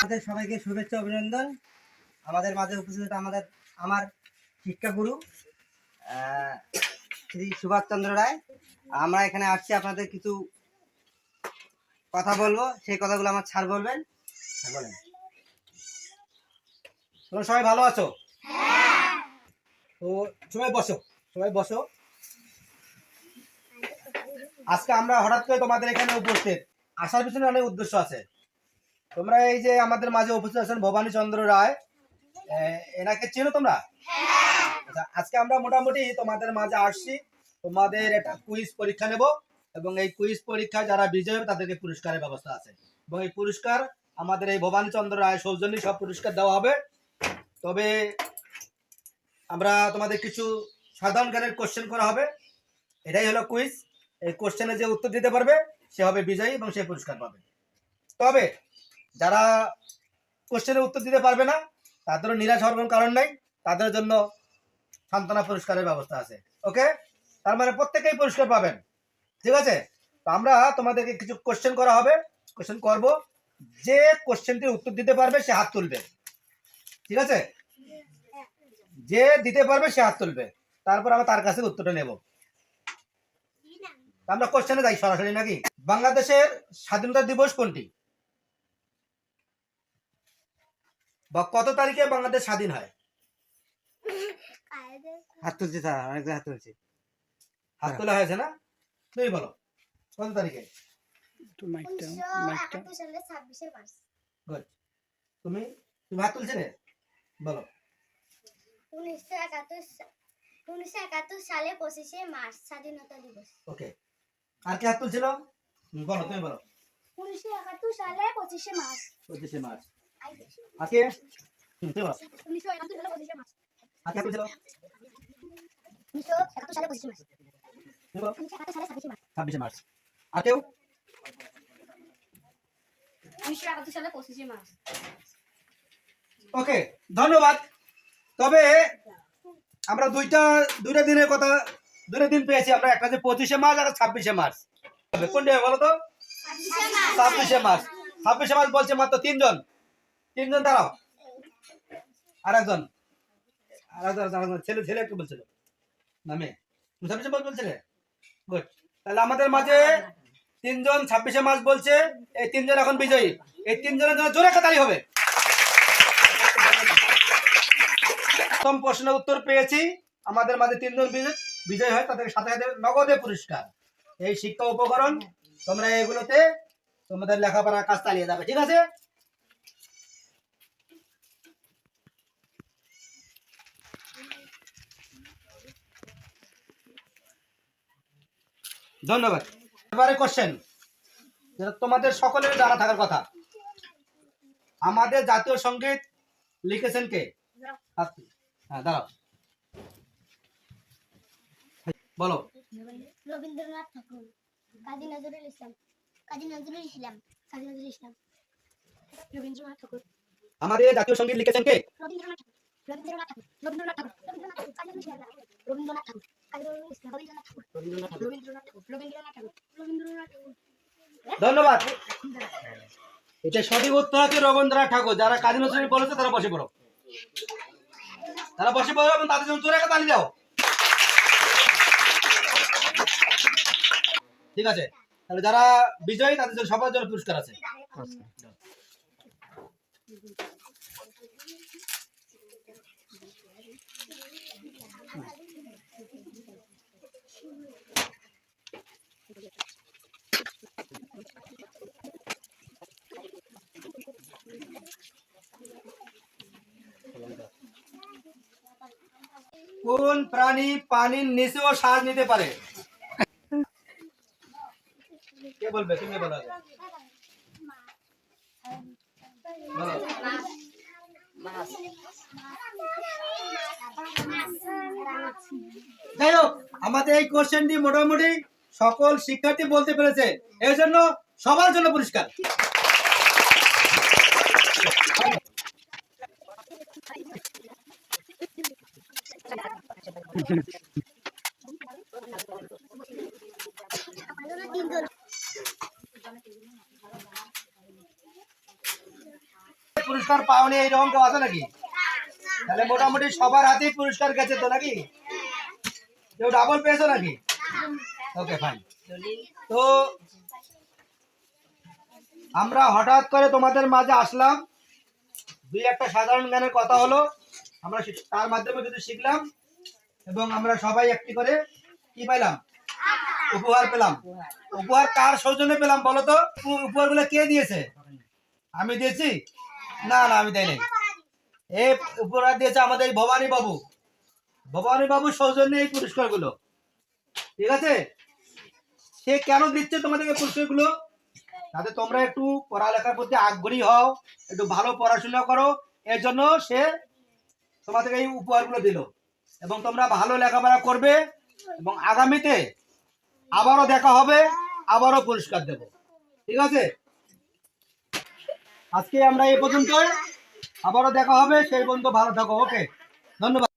আমাদের সবাইকে শুভেচ্ছা অভিনন্দন। আমাদের মাঝে উপস্থিত আমাদের আমার শিক্ষাগুরু শ্রী সুভাষচন্দ্র রায়। আমরা এখানে আসছি আপনাদের কিছু কথা বলব। সেই কথাগুলো আমার ছাড় বলবেন। হ্যাঁ, বলেন। তোমরা সবাই ভালো আছো? তো সবাই বসো সবাই বসো। আজকে আমরা হঠাৎ করে তোমাদের এখানে উপস্থিত। আসার পিছনে অনেক উদ্দেশ্য আছে। তোমরা এই যে আমাদের মাঝে উপস্থিত আছেন ভবানী চন্দ্র রায়। এনাকে চেনো তোমরা? আচ্ছা, আজকে আমরা মোটামুটি তোমাদের মাঝে আসছি। তোমাদের একটা কুইজ পরীক্ষা নেব এবং এই কুইজ পরীক্ষায় যারা বিজয় হবে তাদেরকে পুরস্কারের ব্যবস্থা আছে। এবং এই পুরস্কার আমাদের এই ভবানী চন্দ্র রায় সৌজন্যে সব পুরস্কার দেওয়া হবে। তবে আমরা তোমাদের কিছু সাধারণ জ্ঞানের কোশ্চেন করা হবে। এটাই হলো কুইজ এই কোশ্চেনে যে উত্তর দিতে পারবে, সে হবে বিজয়ী এবং সে পুরস্কার পাবে। তবে যারা কোশ্চেনের উত্তর দিতে পারবে না, তাদেরও নিরাশ হওয়ার কারণ নাই। তাদের জন্য সান্ত্বনা পুরস্কারের ব্যবস্থা আছে। ওকে তার মানে প্রত্যেকেই পুরস্কার পাবেন। ঠিক আছে? তো আমরা তোমাদেরকে কিছু কোশ্চেন করা হবে। কোশ্চেন করব। যে কোশ্চেনটির উত্তর দিতে পারবে, সে হাত তুলবে। ঠিক আছে? যে দিতে পারবে, সে হাত তুলবে। তারপর আমরা তার কাছে উত্তরটা নেব। আমরা কোশ্চেনে যাই সরাসরি নাকি? বাংলাদেশের স্বাধীনতা দিবস কোনটি? বা কত তারিখে বাংলাদেশ স্বাধীন হয়? হাত তুলছি স্যার অনেক হাত তুলছি। হাত তোলা হয়েছে না? তুমি বলো কত তারিখে? তুমি তুমি হাত তুলছিলে? বলো। উনিশশো একাত্তর উনিশশো একাত্তর সালে পঁচিশে মার্চ স্বাধীনতা দিবস। ওকে আর কি হাত তুলছিল? বলো তুমি বলো। উনিশশো একাত্তর সালে পঁচিশে মার্চ। পঁচিশে মার্চ। আর কে? হুম, তুমি উনিশশো একাত্তর সালে পঁচিশে মার্চ। আর কি হাত তুলছিল? উনিশশো একাত্তর সালে পঁচিশে মার্চ। তুমি বলো। উনিশশো একাত্তর সালে ছাব্বিশে মার্চ। ছাব্বিশে মার্চ। আর কেউ? উনিশশো একাত্তর সালে পঁচিশে মার্চ। ওকে ধন্যবাদ। তবে আমরা দুইটা দুইটা দিনের কথা দুইটা দিন পেয়েছি আমরা, একটা যে পঁচিশে মার্চ, আর ছাব্বিশে মার্চ। কোনটা হবে বলো তো? ছাব্বিশে মার্চ। ছাব্বিশে মার্চ বলছে মাত্র তিনজন। তিনজন দাঁড়াও। আর একজন আর একজন ছেলে ছেলে একটু বলছিল। নামে ছাব্বিশে মার্চ বলছিলে? গুড তাহলে আমাদের মাঝে তিনজন ছাব্বিশে মার্চ বলছে, এই তিনজন এখন বিজয়ী। এই তিনজনের জন্য জোরে কাতারি হবে। প্রথম প্রশ্নের উত্তর পেয়েছি। আমাদের মাঝে তিনজন বিজয়। বিজয় হয় তাদের সাথে সাথে নগদে পুরস্কার। এই শিক্ষা উপকরণ তোমরা এগুলোতে তোমাদের লেখাপড়ার কাজ চালিয়ে যাবে ঠিক আছে? ধন্যবাদ। এবারে কোশ্চেন যেটা তোমাদের সকলের জানা থাকার কথা। আমাদের জাতীয় সংগীত লিখেছেন কে? হ্যাঁ দাঁড়াও। বলো রবীন্দ্রনাথ ঠাকুর কাজী নজরুল ইসলাম কাজী নজরুল ইসলাম কাজী নজরুল ইসলাম রবীন্দ্রনাথ ঠাকুর আমাদের জাতীয় সংগীত লিখেছেন কে রবীন্দ্রনাথ ঠাকুর রবীন্দ্রনাথ ঠাকুর রবীন্দ্রনাথ রবীন্দ্রনাথ ঠাকুর কাজী নজরুল ইসলাম রবীন্দ্রনাথ ঠাকুর কাজী নজরুল ইসলাম রবীন্দ্রনাথ রবীন্দ্রনাথ ঠাকুর রবীন্দ্রনাথ ঠাকুর রবীন্দ্রনাথ ঠাকুর রবীন্দ্রনাথ ঠাকুর ধন্যবাদ এটা সঠিক উত্তর রবীন্দ্রনাথ ঠাকুর যারা কাজী নজরুল বলেছে তারা বসে পড়ো তারা বসে পড়ো এবং তাদের জন্য জোরে একটা তালি দাও ঠিক আছে? তাহলে যারা বিজয়ী, তাদের জন্য সবার জন্য পুরস্কার আছে। কোন প্রাণী পানির নিচেও শ্বাস নিতে পারে কে বলবে, তুমি বলো যাই হোক, আমাদের এই কোশ্চেনটি মোটামুটি সকল শিক্ষার্থী বলতে পেরেছে। এই জন্য সবার জন্য পুরস্কার পুরস্কার পাওনি এইরকম কেউ আছে নাকি? তাহলে মোটামুটি সবার হাতেই পুরস্কার গেছে তো নাকি? কেউ ডাবল পেয়েছ নাকি? ওকে ফাইন তো আমরা হঠাৎ করে তোমাদের মাঝে আসলাম। দুই একটা সাধারণ জ্ঞানের কথা হলো। আমরা তার মাধ্যমে কিছু শিখলাম এবং আমরা সবাই একটি করে কি পাইলাম? উপহার পেলাম। উপহার কার সৌজন্যে পেলাম বলো তো? উপহারগুলো কে দিয়েছে? আমি দিয়েছি? না না, আমি দেয় নাই। এই উপহার দিয়েছে আমাদের ভবানী বাবু। ভবানী বাবু সৌজন্যে এই পুরস্কারগুলো। ঠিক আছে? সে কেন দিচ্ছে তোমাদেরকে পুরস্কারগুলো? যাতে তোমরা একটু পড়ালেখার প্রতি আগ্রহী হও, একটু ভালো পড়াশোনা করো। এর জন্য সে তোমাদেরকে এই উপহারগুলো দিল। এবং তোমরা ভালো লেখাপড়া করবে এবং আগামীতে আবারও দেখা হবে, আবারও পুরস্কার দেব। ঠিক আছে? আজকে আমরা এই পর্যন্ত আবারও দেখা হবে। সেই পর্যন্ত ভালো থাকো। ওকে। ধন্যবাদ।